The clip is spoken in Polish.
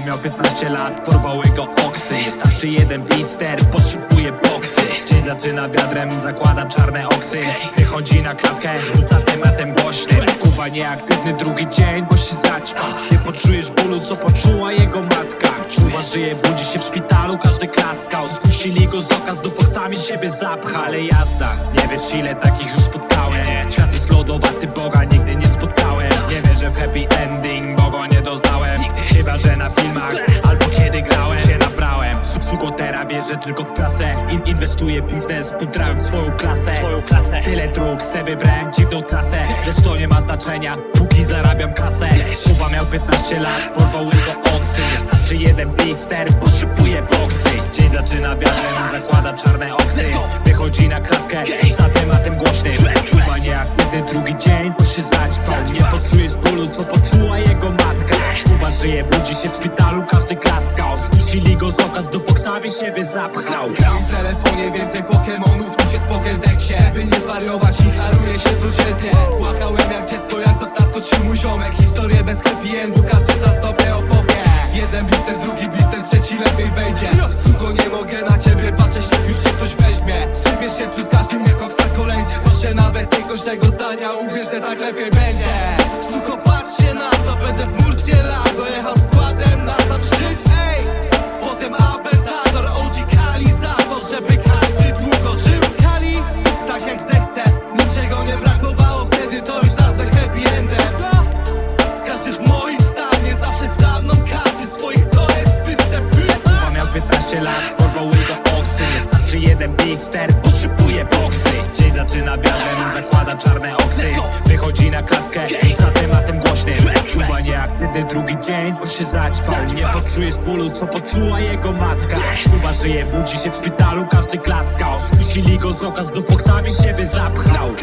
miał 15 lat, porwały go oksy. Starczy jeden blister, potrzebuje boksy. Dzień zaczyna wiadrem, zakłada czarne oksy. Wychodzi na klatkę, rzuca tematem głośnym Kuwa nieaktywny drugi dzień, bo się zaćpa Nie poczujesz bólu, co poczuła jego matka. Czuwa, żyje, budzi się w szpitalu, każdy klaskał. Skusili go z oka, z dupoksami siebie zapcha Ale jazda, nie wiesz ile takich już spotkałem. Świat jest lodowaty, Boga nigdy nie spotkałem wierzę tylko w pracę In Inwestuję w biznes, pozdrawiam swoją klasę. Swoją klasę. Tyle dróg, se wybrałem dziwną trasę Lecz to nie ma znaczenia, póki zarabiam kasę. Kuba miał 15 lat, porwały go oksy. Wystarczy jeden blister, potrzebuje boksy. Dzień zaczyna wiatrem, zakłada czarne oksy. Wychodzi na klatkę, za tematem głośnym. Kuba nieaktywny drugi dzień, bo się zaćpał Nie poczujesz bólu, co poczuła jego żyje, budzi się w szpitalu, każdy klaskał Spuścili go z oka, z dupoksami siebie zapchnął Gram w telefonie więcej Pokemonów niż jest w Pokédexie. By nie zwariować i haruję się codziennie. Płakałem jak dziecko, jak z okna skoczył mój ziomek. Historię bez happy endu, każdy z nas tobie opowie. Jeden blister, drugi blister, trzeci lepiej wejdzie. Suko, nie mogę na ciebie patrzeć, niech już cię ktoś weźmie. Sypiesz się tu z każdym jak koks na kolędzie Proszę nawet tej kończego zdania, uwierz, że tak lepiej będzie. Suko, patrzcie na to, będę w murcie lat Dojechał składem na sam szczyt, ej! Potem Aventador, OG Kali za to, żeby każdy długo żył. Kali, tak jak zechce, niczego nie brakowało wtedy To już nazwę happy endem. Każdy w moim stanie, zawsze za mną Każdy z twoich to jest występuje. Kuba miał 15 lat, porwały go oksy. Wystarczy jeden blister, potrzebuje boksy? Dzień zaczyna wiatrem, zakłada czarne oksy. Wychodzi na klatkę, Kuba nieaktywny drugi dzień, bo się zaćpał. Nie poczujesz bólu, co poczuła jego matka. Kuba żyje, budzi się w szpitalu, każdy klaskał. Spuścili go z oka, z dufoksami siebie zapchnął.